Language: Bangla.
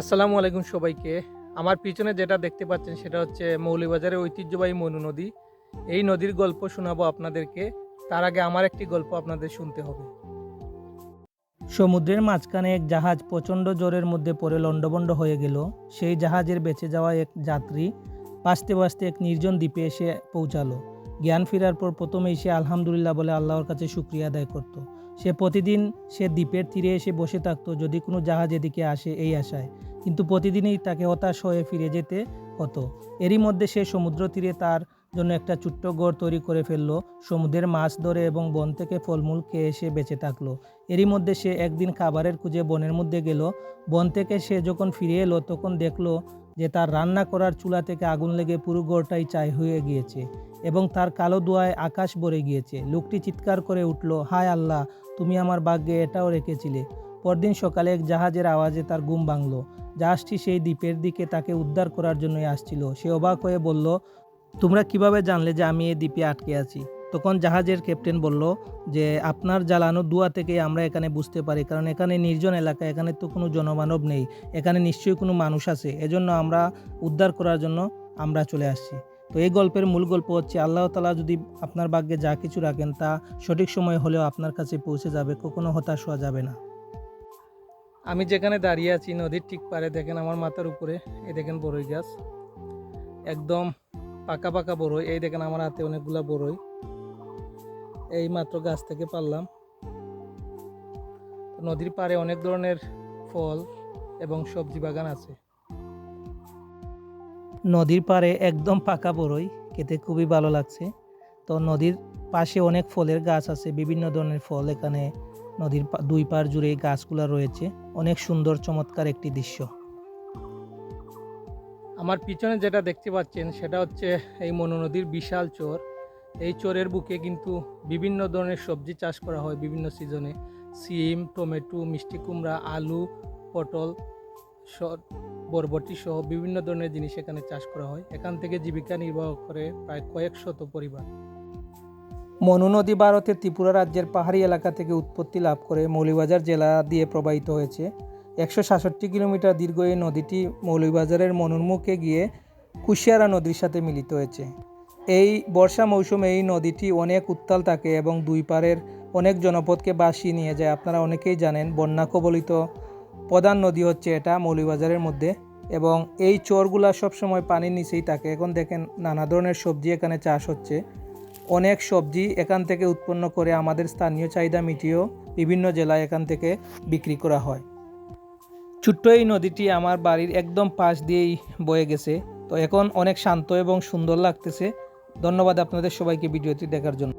আসসালামু আলাইকুম সবাইকে। আমার পিছনে যেটা দেখতে পাচ্ছেন সেটা হচ্ছে মৌলিবাজারের ঐতিহ্যবাহী মনু নদী। এই নদীর গল্প শোনাবো আপনাদেরকে। তার আগে আমার একটি গল্প আপনাদের শুনতে হবে। সমুদ্রের মাঝখানে এক জাহাজ প্রচণ্ড জোরের মধ্যে পড়ে লণ্ডভণ্ড হয়ে গেল। সেই জাহাজের বেঁচে যাওয়া এক যাত্রী বাঁচতে বাঁচতে এক নির্জন দ্বীপে এসে পৌঁছালো। জ্ঞান ফেরার পর প্রথমেই সে আলহামদুলিল্লাহ বলে আল্লাহর কাছে শুক্রিয়া আদায় করত। সে প্রতিদিন সে দ্বীপের তীরে এসে বসে থাকতো, যদি কোনো জাহাজ এদিকে আসে এই আশায়। কিন্তু প্রতিদিনই তাকে হতাশ হয়ে ফিরে যেতে হতো। এরই মধ্যে সে সমুদ্র তীরে তার জন্য একটা ছোট্ট ঘর তৈরি করে ফেলল, সমুদ্রের মাছ ধরে এবং বন থেকে ফলমূল খেয়ে সে বেঁচে থাকল। এরই মধ্যে সে একদিন খাবারের খুঁজে বনের মধ্যে গেল। বন থেকে সে যখন ফিরে এলো, তখন দেখল যে তার রান্না করার চুলা থেকে আগুন লেগে পুরো ঘরটাই চাই হয়ে গিয়েছে এবং তার কালো দোয়ায় আকাশ ভরে গিয়েছে। লোকটি চিৎকার করে উঠল, হায় আল্লাহ, তুমি আমার ভাগ্যে এটাও রেখেছিলে। পরদিন সকালে এক জাহাজের আওয়াজে তার ঘুম ভাঙল। জাহাজটি সেই দ্বীপের দিকে তাকে উদ্ধার করার জন্যই আসছিল। সে অবাক হয়ে বলল, তোমরা কীভাবে জানলে যে আমি এই দ্বীপে আটকে আছি? তখন জাহাজের ক্যাপ্টেন বলল যে, আপনার জ্বালানো দুয়া থেকে আমরা এখানে বুঝতে পারি, কারণ এখানে নির্জন এলাকা, এখানে তো কোনো জনমানব নেই, এখানে নিশ্চয়ই কোনো মানুষ আছে। এজন্য আমরা উদ্ধার করার জন্য আমরা চলে আসছি। তো এই গল্পের মূল গল্প হচ্ছে, আল্লাহ তালা যদি আপনার ভাগ্যে যা কিছু রাখেন, তা সঠিক সময় হলেও আপনার কাছে পৌঁছে যাবে, কখনো হতাশ হওয়া যাবে না। আমি যেখানে দাঁড়িয়ে আছি, নদীর ঠিক পারে দেখেন আমার মাথার উপরে, এই দেখেন বড়ই গাছ। একদম পাকা পাকা বড়ই এই দেখেন আমার হাতে অনেকগুলো বড়ই এই মাত্র গাছ থেকে পারলাম। নদীর পাড়ে অনেক ধরনের ফল এবং সবজি বাগান আছে। নদীর পাড়ে একদম পাকা বড়ই খেতে খুবই ভালো লাগছে। তো নদীর পাশে অনেক ফলের গাছ আছে, বিভিন্ন ধরনের ফল। এখানে নদীর দুই পার জুড়ে গাছগুলো রয়েছে। অনেক সুন্দর, চমৎকার একটি দৃশ্য। আমার পিছনে যেটা দেখতে পাচ্ছেন, সেটা হচ্ছে এই মনু নদীর বিশাল চর। এই চরের বুকে কিন্তু বিভিন্ন ধরনের সবজি চাষ করা হয় বিভিন্ন সিজনে। সিম, টমেটো, মিষ্টি কুমড়া, আলু, পটল বরবটি সহ বিভিন্ন ধরনের জিনিস এখানে চাষ করা হয়। এখান থেকে জীবিকা নির্বাহ করে প্রায় কয়েক শত পরিবার। মনু নদী ভারতের ত্রিপুরা রাজ্যের পাহাড়ি এলাকা থেকে উৎপত্তি লাভ করে মৌলিবাজার জেলা দিয়ে প্রবাহিত হয়েছে। একশো সাতষট্টি কিলোমিটার দীর্ঘ এই নদীটি মৌলিবাজারের মনুর মুখে গিয়ে কুশিয়ারা নদীর সাথে মিলিত হয়েছে। এই বর্ষা মৌসুমে এই নদীটি অনেক উত্তাল থাকে এবং দুই পারের অনেক জনপদকে বাসিয়ে নিয়ে যায়। আপনারা অনেকেই জানেন, বন্যা কবলিত প্রধান নদী হচ্ছে এটা মৌলিবাজারের মধ্যে এবং এই চরগুলা সবসময় পানির নিচেই থাকে। এখন দেখেন নানা ধরনের সবজি এখানে চাষ হচ্ছে। অনেক সবজি এখান থেকে উৎপন্ন করে আমাদের স্থানীয় চাহিদা মিটিয়েও বিভিন্ন জেলায় এখান থেকে বিক্রি করা হয়। ছোট্ট এই নদীটি আমার বাড়ির একদম পাশ দিয়েই বয়ে গেছে। তো এখন অনেক শান্ত এবং সুন্দর লাগতেছে। ধন্যবাদ আপনাদের সবাইকে ভিডিওটি দেখার জন্য।